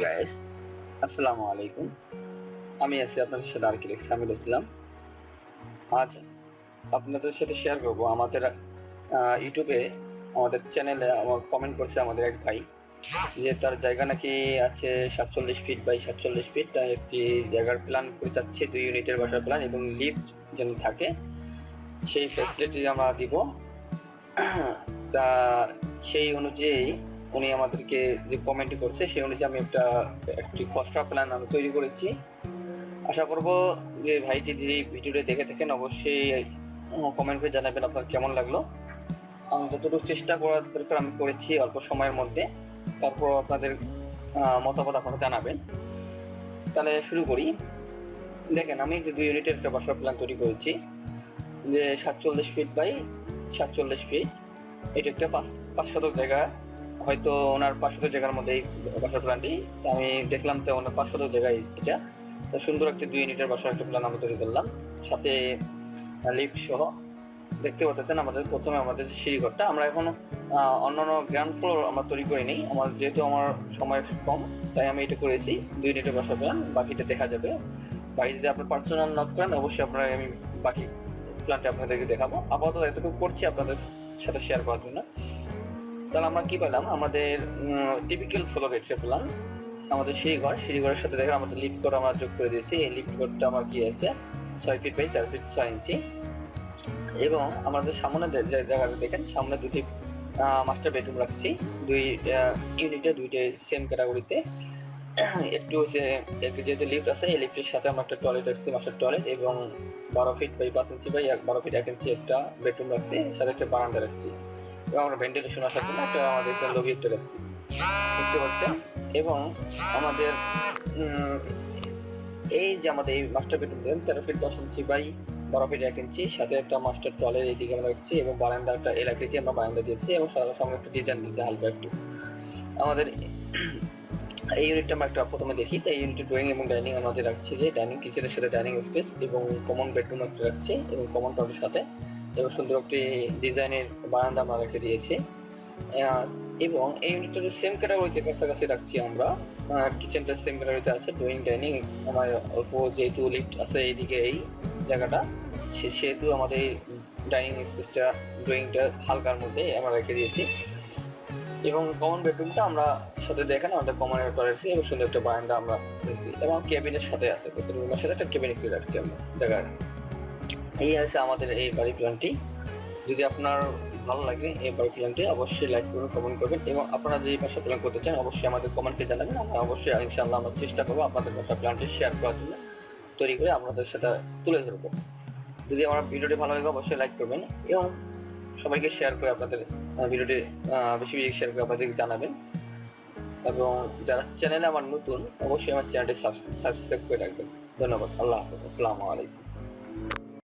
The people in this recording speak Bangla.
গাইস আসসালামু আলাইকুম আমি আছি আপনাদের সাথে আর কি সামিল ইসলাম। আজ আপনাদের সাথে শেয়ার করব আমাদের ইউটিউবে আমাদের চ্যানেলে আমার কমেন্ট করছে আমাদের এক ভাই, যে তার জায়গা নাকি আছে সাতচল্লিশ ফিট বাই সাতচল্লিশ ফিট তার একটি জায়গার প্ল্যান করে যাচ্ছে, দুই ইউনিটের বাসার প্ল্যান এবং লিফট যেন থাকে, সেই ফ্যাসিলিটি আমরা দিব। তা সেই অনুযায়ী উনি আমাদেরকে যে কমেন্ট করছে, সেই অনুযায়ী আমি একটা, একটি খসড়া প্ল্যান আমি তৈরি করেছি। আশা করব যে ভাইটি যদি ভিডিওটা দেখে থাকেন, অবশ্যই কমেন্ট করে জানাবেন আপনার কেমন লাগল। আমি যতটুকু চেষ্টা করার দরকার, আমি করেছি অল্প সময়ের মধ্যে। তারপর আপনাদের মতামত আপনারা জানাবেন। তাহলে শুরু করি। দেখেন, আমি দুই ইউনিটের একটা বাসা প্ল্যান তৈরি করেছি, যে সাতচল্লিশ ফিট বাই সাতচল্লিশ ফিট এটা একটা পাঁচ পাঁচ শতক জায়গা। হয়তো ওনার পাঁচ শতক জায়গার মধ্যে এই বাসার প্ল্যানটি আমি দেখলাম তো ওনার পাঁচ শতক জায়গায় এটা। তো সুন্দর একটা দুই ইউনিটের বাসার একটা প্ল্যান আমি তৈরি করলাম। সাথে লিফট সহ দেখতে পাচ্ছেন আমাদের প্রথমে আমাদের সিঁড়িঘরটা। আমরা এখন অন্যান্য গ্রাউন্ড ফ্লোর আমরা তৈরি করিনি আমার যেহেতু আমার সময় কম, তাই আমি এটা করেছি। দুই ইউনিটের বাসা প্ল্যান, বাকিটা দেখা যাবে। বাকি যদি আপনি পার্সোনাল নক করেন, অবশ্যই আপনার আমি বাকি প্ল্যানটা আপনাদেরকে দেখাবো। আপাতত এতটুকু করছি আপনাদের সাথে শেয়ার করার জন্য। তাহলে আমরা কি পেলাম? আমাদের টিপিক্যাল ফ্লো একটা পেলাম। আমাদের সেই ঘর, সেই ঘরের সাথে দেখেন আমাদের লিফট ঘর আমরা যোগ করে দিয়েছি। এই লিফট ঘরটা আমার কি আছে? ছয় ফিট বাই চার ফিট ছয় ইঞ্চি এবং আমাদের সামনে যে যে জায়গাটা দেখেন, সামনে দুটি মাস্টার বেডরুম রাখছি। দুই ইউনিটে দুইটা সেম ক্যাটাগরিতে একটু হচ্ছে একটু যেহেতু লিফট আছে, এই লিফটের সাথে আমরা একটা টয়লেট রাখছি মাস্টার টয়লেট এবং বারো ফিট বাই পাঁচ ইঞ্চি বাই বারো ফিট এক ইঞ্চি একটা বেডরুম রাখছি, সাথে একটা বারান্দা রাখছি। আমরা ভেন্টিলেশন আসার জন্য একটা আমাদের একটা লবি একটা রাখছি বুঝতে পারছেন এবং আমাদের এই যে আমাদের এই মাস্টার বেডরুম তেরো ফিট দশ ইঞ্চি বাই বারো ফিট এক ইঞ্চি সাথে একটা মাস্টার টলের এইদিকে আমরা রাখছি এবং বারান্দা একটা এলাকাতে আমরা বারান্দা দিয়েছি এবং সাথে সঙ্গে একটা ডিজাইন দিয়েছি হালকা একটু। আমাদের এই ইউনিটটা আমরা একটা প্রথমে দেখি, তো এই ইউনিটে ড্রয়িং এবং ডাইনিং আমাদের রাখছি যে ডাইনিং কিচেনের সাথে ডাইনিং স্পেস এবং কমন বেডরুম একটা রাখছি এবং কমন টলের সাথে এবং সুন্দর একটি ডিজাইনের বারান্দা আমরা রেখে দিয়েছি। এবং এই ইউনিটটা যে সেম ক্যাটাগরিতে কাছাকাছি রাখছি আমরা কিচেনটা সেম ক্যাটাগরিতে আছে ড্রয়িং ডাইনিং আমার অল্প যেহেতু লিফট আছে এইদিকে এই জায়গাটা সেহেতু আমাদের এই ডাইনিং স্পেসটা ড্রয়িংটা হালকার মধ্যে আমরা রেখে দিয়েছি। এবং কমন বেডরুমটা আমরা সাথে দেখেন, আমাদের কমনের করেছি এবং সুন্দর একটা বারান্দা আমরা দিয়েছি এবং কেবিনের সাথে আছে প্রত্যেক রুমের সাথে একটা কেবিন রাখছি আমরা, জায়গায়। এই আছে আমাদের এই বাড়ি প্ল্যানটি যদি আপনার ভালো লাগে এই বাড়ি প্ল্যানটি অবশ্যই লাইক করবেন কমেন্ট করবেন এবং আপনারা যে বাসা প্ল্যান করতে চান, অবশ্যই আমাদের কমেন্টে জানাবেন। আমরা অবশ্যই, ইনশাআল্লাহ আমরা চেষ্টা করব আপনাদের বাসা প্ল্যানটি শেয়ার করার জন্য, তৈরি করে আপনাদের সাথে তুলে ধরবো। যদি আমার ভিডিওটি ভালো লাগে, অবশ্যই লাইক করবেন এবং সবাইকে শেয়ার করে আপনাদের ভিডিওটি বেশি বেশি শেয়ার করে আপনাদেরকে জানাবেন। এবং যারা চ্যানেলে আমার নতুন, অবশ্যই আমার চ্যানেলটি সাবস্ক্রাইব করে রাখবেন। ধন্যবাদ, আল্লাহ হাফেজ, আসসালামু আলাইকুম।